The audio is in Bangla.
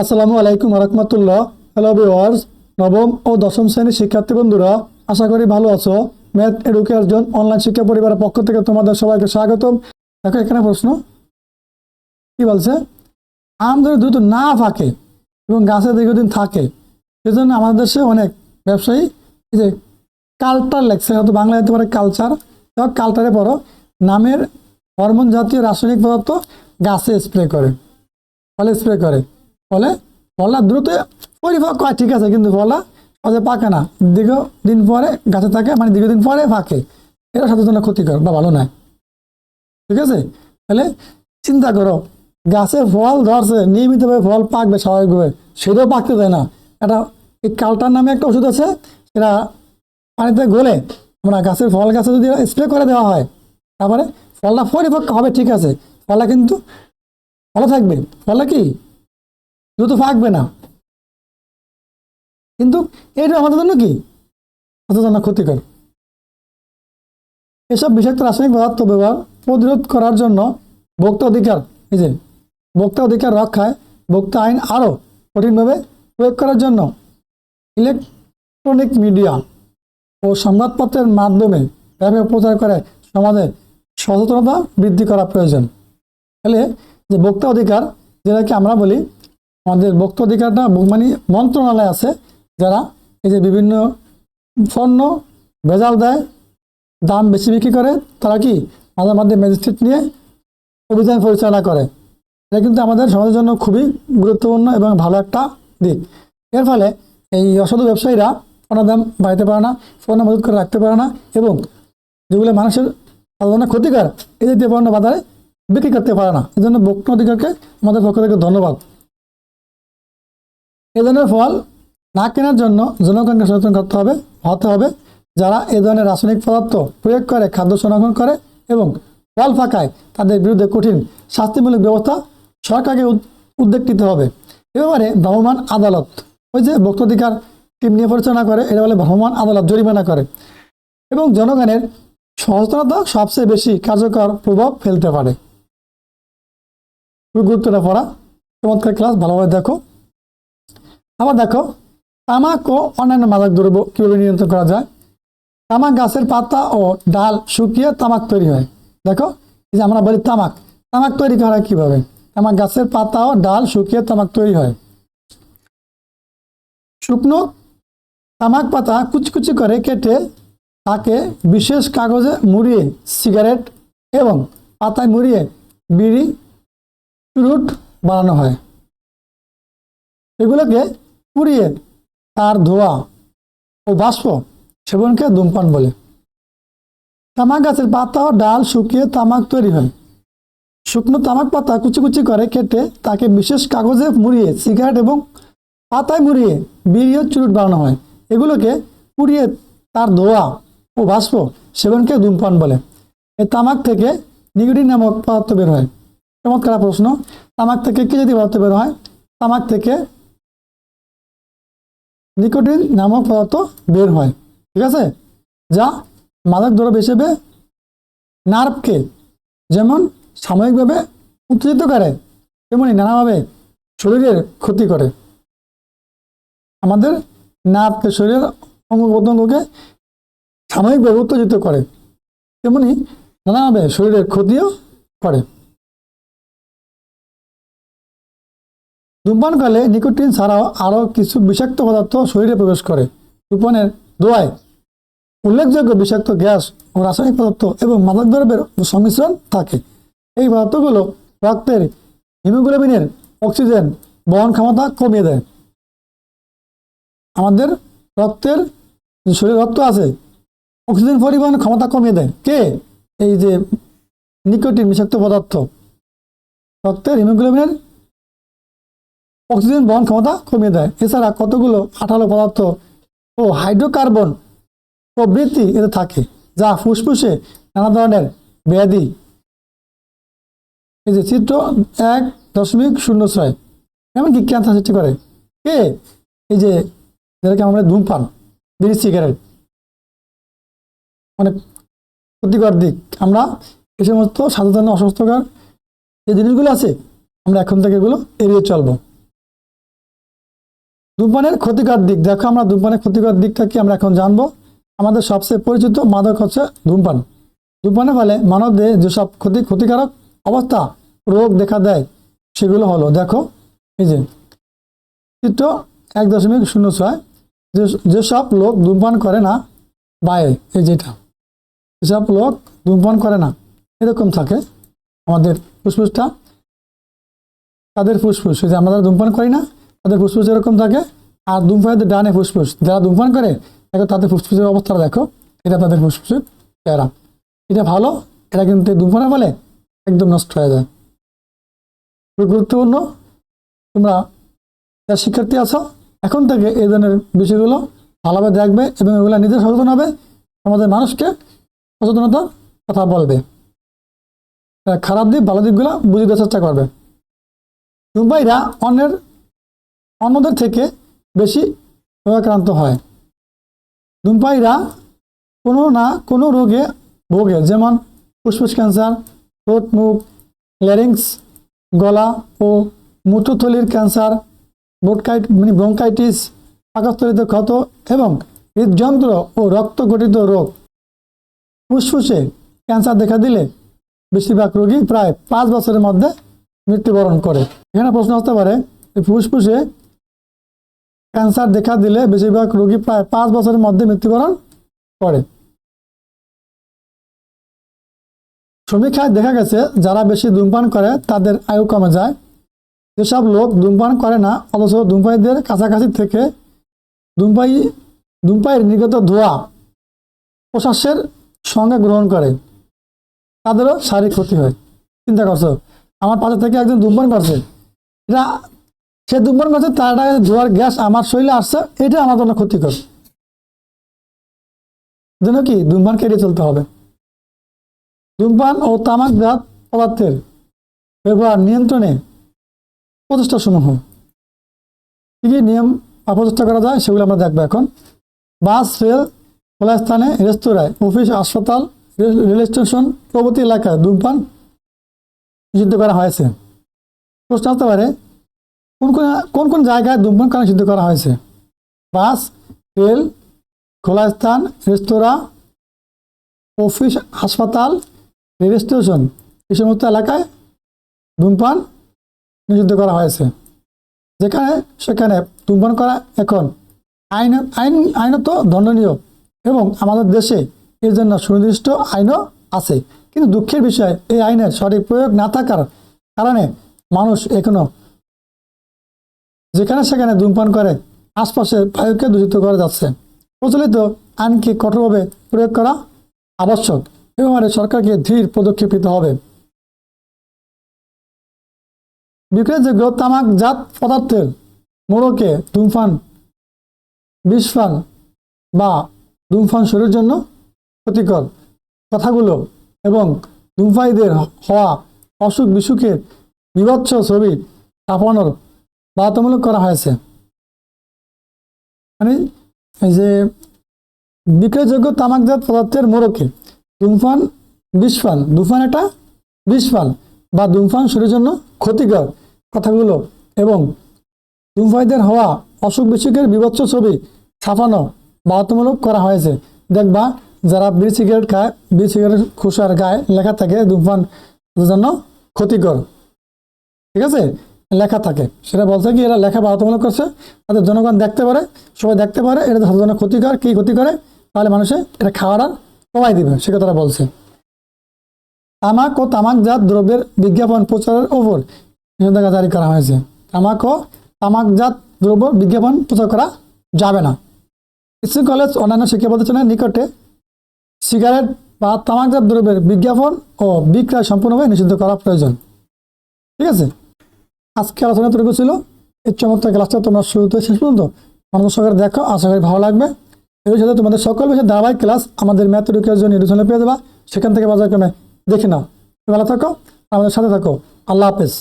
আসসালামু আলাইকুম রহমতুল্লাহ হ্যালো ভিওয়ার্স নবম ও দশম শ্রেণির শিক্ষার্থী বন্ধুরা, আশা করি ভালো আছো। ম্যাথ এডুকেশন অনলাইন শিক্ষা পরিবারের পক্ষ থেকে তোমাদের সবাইকে স্বাগতম। দেখো এখানে প্রশ্ন। কি বলছে? আম যদি দ্রুত না ফাঁকে এবং গাছে দীর্ঘদিন থাকে, সেজন্য আমাদের দেশে অনেক ব্যবসায়ী এই যে কালচার লেখছে, হয়তো বাংলা হতে পারে কালচার কালচারে পড়ো। নামের হরমোন জাতীয় রাসায়নিক পদার্থ গাছে স্প্রে করে, ফলে স্প্রে করে। ফলে ফলটা দ্রুত পরিপক্ক হয় ঠিক আছে, কিন্তু ফলটা সহজে পাকে না। দীর্ঘ দিন পরে গাছে থাকে মানে দীর্ঘদিন পরে পাকে এটা সাথে জন্য ক্ষতিকর বা ভালো নয়। ঠিক আছে? তাহলে চিন্তা করো, গাছে ফল ধরছে, নিয়মিতভাবে ফল পাকবে স্বাভাবিকভাবে, সেটাও পাকতে দেয় না। এটা, এই কালটার নামে একটা ওষুধ আছে, সেটা পানিতে গলে আমরা গাছের ফল গাছে যদি স্প্রে করে দেওয়া হয়, তারপরে ফলটা পরিপক্ক হবে, ঠিক আছে। ফলটা কিন্তু ভালো থাকবে। ফলটা কি? দ্রুত ফাঁকবে না। কিন্তু এটা আমাদের জন্য কি? আমাদের জন্য ক্ষতিকর। এসব বিষাক্ত রাসায়নিক পদার্থ ব্যবহার প্রতিরোধ করার জন্য ভোক্তা অধিকার, এই যে ভোক্তা অধিকার রক্ষায় ভোক্তা আইন আরও কঠিনভাবে প্রয়োগ করার জন্য ইলেকট্রনিক মিডিয়া ও সংবাদপত্রের মাধ্যমে ব্যাপক প্রচার করে সমাজে সচেতনতা বৃদ্ধি করা প্রয়োজন। তাহলে যে ভোক্তা অধিকার, যেটাকে আমরা বলি আমাদের ভোক্তা অধিকারটা মানে মন্ত্রণালয় আছে, যারা এই যে বিভিন্ন পণ্য ভেজাল দেয়, দাম বেশি বিক্রি করে, তারা কি মাঝে মাঝে ম্যাজিস্ট্রেট নিয়ে অভিযান পরিচালনা করে। এটা কিন্তু আমাদের সমাজের জন্য খুবই গুরুত্বপূর্ণ এবং ভালো একটা দিক। এর ফলে এই অসাধু ব্যবসায়ীরা পণ্যের দাম বাড়াতে পারে না পণ্য মজুত করে রাখতে পারে না এবং যেগুলো মানুষের সাধারণ ক্ষতিকর, এই জাতীয় পণ্য বাজারে বিক্রি করতে পারে না। এই জন্য ভোক্তা অধিকারকে আমাদের পক্ষ থেকে ধন্যবাদ। এ ধরনের ফল না কেনার জন্য জনগণকে সচেতন করতে হবে, হতে হবে। যারা এ ধরনের রাসায়নিক পদার্থ প্রয়োগ করে, খাদ্য সংরক্ষণ করে এবং ফল ফাঁকায় তাদের বিরুদ্ধে কঠিন শাস্তিমূলক ব্যবস্থা সরকারকে উদ- উদ্যোগ নিতে হবে। এ ব্যাপারে ভ্রাম্যমাণ আদালত ওই যে ভোক্তাধিকার টিম নিয়ে পরিচালনা করে, এটা বলে ভ্রাম্যমাণ আদালত জরিমানা করে। এবং জনগণের সচেতনতা সবচেয়ে বেশি কার্যকর প্রভাব ফেলতে পারে। গুরুত্বটা পড়া। চমৎকার ক্লাস ভালোভাবে দেখো। আবার দেখো তামাক ও অন্যান্য মাদক দ্রব্য কীভাবে নিয়ন্ত্রণ করা যায়? তামাক গাছের পাতা ও ডাল শুকিয়ে তামাক তৈরি হয়। দেখো যে আমরা বলি তামাক তামাক তৈরি করা হয় কীভাবে? তামাক গাছের পাতা ও ডাল শুকিয়ে তামাক তৈরি হয়। শুকনো তামাক পাতা কুচকুচি করে কেটে তাকে বিশেষ কাগজে মুড়িয়ে সিগারেট এবং পাতায় মুড়িয়ে বিড়ি, চুরুট বানানো হয়। এগুলোকে পুড়িয়ে তার ধোয়া ও বাষ্প সেবনকে ধূমপান বলে। তামাক গাছের পাতা ও ডাল শুকিয়ে তামাক তৈরি হয়। শুকনো তামাক পাতা কুচি কুচি করে কেটে তাকে বিশেষ কাগজে মুড়িয়ে, সিগারেট এবং পাতায় মুড়িয়ে বিড়ি ও চুরুট বানানো হয়। এগুলোকে পুড়িয়ে তার ধোয়া ও বাষ্প সেবনকে ধূমপান বলে। এই তামাক থেকে নিগোটিন নামক পদার্থ বের হয়। চমৎকার প্রশ্ন। তামাক থেকে কি জাতীয় পদার্থ বের হয়? তামাক থেকে নিকোটিন নামক পদার্থ বের হয়, ঠিক আছে? যা মাদক দ্রব্য হিসেবে নার্ভকে যেমন সাময়িকভাবে উত্তেজিত করে, তেমনি নানাভাবে শরীরের ক্ষতি করে। আমাদের নার্ভকে শরীরের অঙ্গ প্রত্যঙ্গকে সাময়িকভাবে উত্তেজিত করে, তেমনি নানাভাবে শরীরের ক্ষতিও করে। ধূমপানকালে নিকোটিন ছাড়াও আরও কিছু বিষাক্ত পদার্থ শরীরে প্রবেশ করে। ধূমপানের দোয়ায় উল্লেখযোগ্য বিষাক্ত গ্যাস ও রাসায়নিক পদার্থ এবং মাদক দ্রব্যের সংমিশ্রণ থাকে। এই পদার্থগুলো রক্তের হিমোগ্লোবিনের অক্সিজেন বহন ক্ষমতা কমিয়ে দেয়। আমাদের রক্তের শরীরে রক্ত আছে, অক্সিজেন পরিবহন ক্ষমতা কমিয়ে দেয়। কে? এই যে নিকোটিন বিষাক্ত পদার্থ। রক্তের হিমোগ্লোবিনের অক্সিজেন বহন ক্ষমতা কমিয়ে দেয়। এছাড়া কতগুলো আঠালো পদার্থ ও হাইড্রোকার্বন প্রবৃত্তি এতে থাকে, যা ফুসফুসে নানা ধরনের ব্যাধি। এই যে চিত্র এক দশমিক শূন্য ছয়, এমনকি ক্যান্সার সৃষ্টি করে। কে? এই যে যেটাকে আমরা ধূমপান, বিড়ি, সিগারেট। মানে ক্ষতিকর দিক। আমরা এই সমস্ত সাধারণ অস্বাস্থ্যকর যে জিনিসগুলো আছে, আমরা এখন থেকে এগুলো এড়িয়ে চলবো। ধূমপানের ক্ষতিকর দিক। দেখো আমরা ধূমপানের ক্ষতিকর দিকটা কি আমরা এখন জানব? আমাদের সবচেয়ে পরিচিত মাদক হচ্ছে ধূমপান। ধূমপানের ফলে মানবদেহে যেসব ক্ষতি, ক্ষতিকারক অবস্থা, রোগ দেখা দেয়, সেগুলো হলো, দেখো, এই যে, চিত্র এক দশমিক শূন্য ছয় যেসব লোক ধূমপান করে না, বায়ে, এই যেটা যেসব লোক ধূমপান করে না, এরকম থাকে আমাদের ফুসফুসটা। তাদের ফুসফুস যে আমরা ধূমপান করি না তাদের ফুসফুস এরকম থাকে, আর ধূমপানের ডানে ফুসফুস, যারা ধূমপান করে, দেখো তাদের ফুসফুসের অবস্থা দেখো, এটা তাদের ফুসফুসের চেহারা এটা ভালো, এটা কিন্তু ধূমপানের ফলে একদম নষ্ট হয়ে যায়। খুবই গুরুত্বপূর্ণ। তোমরা যারা শিক্ষার্থী আছো, এখন থেকে এই ধরনের বিষয়গুলো ভালোভাবে দেখবে এবং এগুলো নিজে সচেতন হবে আমাদের মানুষকে সচেতনতার কথা বলবে। খারাপ দিক, ভালো দিকগুলো বুঝে দেওয়ার চেষ্টা করবে। ধূমপায়ীরা অন্যের অন্যদের থেকে বেশি রোগাক্রান্ত হয়। ধূমপায়ীরা কোনো না কোনো রোগে ভোগে, যেমন ফুসফুস ক্যান্সার, ঠোঁট, মুখ ল্যারিংস গলা ও মূত্রথলির ক্যান্সার বোটকাইট মানে ব্রঙ্কাইটিস, পাকস্থলিত ক্ষত এবং হৃদযন্ত্র ও রক্ত গঠিত রোগ। ফুসফুসে ক্যান্সার দেখা দিলে বেশিরভাগ রোগী প্রায় পাঁচ বছরের মধ্যে মৃত্যুবরণ করে। এখানে প্রশ্ন আসতে পারে ফুসফুসে ক্যান্সার দেখা দিলে বেশিরভাগ রোগী প্রায় পাঁচ বছরের মধ্যে মৃত্যুবরণ করে। সমীক্ষায় দেখা গেছে, যারা বেশি ধূমপান করে, তাদের আয়ু কমে যায়। যেসব লোক ধূমপান করে না, অথচ ধূমপায়ীদের কাছাকাছি থেকে ধূমপায়ী, ধূমপায়ীর নির্গত ধোঁয়া প্রশ্বাসের সঙ্গে গ্রহণ করে, তাদেরও শারীরিক ক্ষতি হয়। চিন্তা করছ, আমার পাশে থেকে একজন ধূমপান করছে এটা সে ধূমপান করছে তার একটা ধোঁয়ার গ্যাস আমার শরীরে আসছে, এটা আমার জন্য ক্ষতিকর। জন্য কি ধূমপান কেটে চলতে হবে। ধূমপান ও তামাকজাত পদার্থের ব্যবহার নিয়ন্ত্রণে প্রচেষ্টা সমূহ কী কী নিয়ম বা প্রচেষ্টা করা যায় সেগুলো আমরা দেখব এখন। বাস, রেল খোলা স্থানে রেস্তোরাঁয় অফিস, হাসপাতাল রেল স্টেশন, প্রভৃতি এলাকায় ধূমপান নিষিদ্ধ করা হয়েছে। প্রশ্ন আসতে পারে কোন কোন কোন কোন জায়গায় ধূমপান নিষিদ্ধ করা হয়েছে? বাস, রেল খোলা স্থান রেস্তোরাঁ, অফিস, হাসপাতাল রেল স্টেশন, এই সমস্ত এলাকায় ধূমপান নিষিদ্ধ করা হয়েছে। যেখানে, সেখানে ধূমপান করা এখন আইন আইন, আইনত দণ্ডনীয় এবং আমাদের দেশে এর জন্য সুনির্দিষ্ট আইনও আছে। কিন্তু দুঃখের বিষয়, এই আইনের সঠিক প্রয়োগ না থাকার কারণে মানুষ এখনও যেখানে সেখানে ধূমপান করে আশপাশের বায়ুকে দূষিত করে যাচ্ছে। প্রচলিত আইনকে কঠোরভাবে প্রয়োগ করা আবশ্যক। এবং আমাদের সরকারকে ধীর পদক্ষেপ নিতে হবে। বিক্রয়যোগ্য তামাকজাত পদার্থের মোড়কে ধূমপান, বিষপান বা ধূমপান শরীরের জন্য ক্ষতিকর কথাগুলো এবং ধূমপায়ীদের হওয়া অসুখ বিসুখের বিভৎস ছবি ছাপানোর বাধ্যতামূলক করা হয়েছে। মানে যে বিক্রয়যোগ্য তামাকজাত পদার্থের মোড়কে ধূমপান বিষপান ধূমপান এটা বিষপান বা ধূমপান শরীরের জন্য ক্ষতিকর কথাগুলো এবং ধূমপায়ীদের হওয়া অসুখ বিসুখের বিভৎস ছবি ছাপানো বাধ্যতামূলক করা হয়েছে। দেখবা যারা বিড়ি সিগারেট খায়, বিড়ি সিগারেট খুশার গায়ে লেখা থাকে ধূমপান জন্য ক্ষতিকর। ঠিক আছে? লেখা থাকে। সেটা বলছে কি, এরা লেখা বাধ্যতামূলক করছে, তাদের জনগণ দেখতে পারে, সবাই দেখতে পারে, এটা জন্য ক্ষতিকর কী ক্ষতি করে? তাহলে মানুষে এটা খাওয়ার আর কমাই দিবে, সে কথাটা বলছে। তামাক ও তামাকজাত দ্রব্যের বিজ্ঞাপন প্রচারের ওপর নিষেধাজ্ঞা জারি করা হয়েছে। তামাক ও তামাকজাত দ্রব্য বিজ্ঞাপন প্রচার করা যাবে না। স্কুল, কলেজ, অন্যান্য শিক্ষা প্রতিষ্ঠানের নিকটে সিগারেট বা তামাকজাত দ্রব্যের বিজ্ঞাপন ও বিক্রয় সম্পূর্ণভাবে নিষিদ্ধ করা প্রয়োজন। ঠিক আছে? আজকে আলোচনা তৈরি ছিল এই চমৎকার ক্লাসটা তোমরা শুরুতে শেষ পর্যন্ত মানুষ সহকারে দেখো, আশা করি ভালো লাগবে। এর সাথে তোমাদের সকল বিষয়ে ধারাবাহিক ক্লাস আমাদের ম্যাথ রুকের ইউটিউব চ্যানেলে পেয়ে দেবা সেখান থেকে বাজার ক্রমে দেখে নাও। ভালো থাকো, আমাদের সাথে থাকো। আল্লাহ হাফেজ।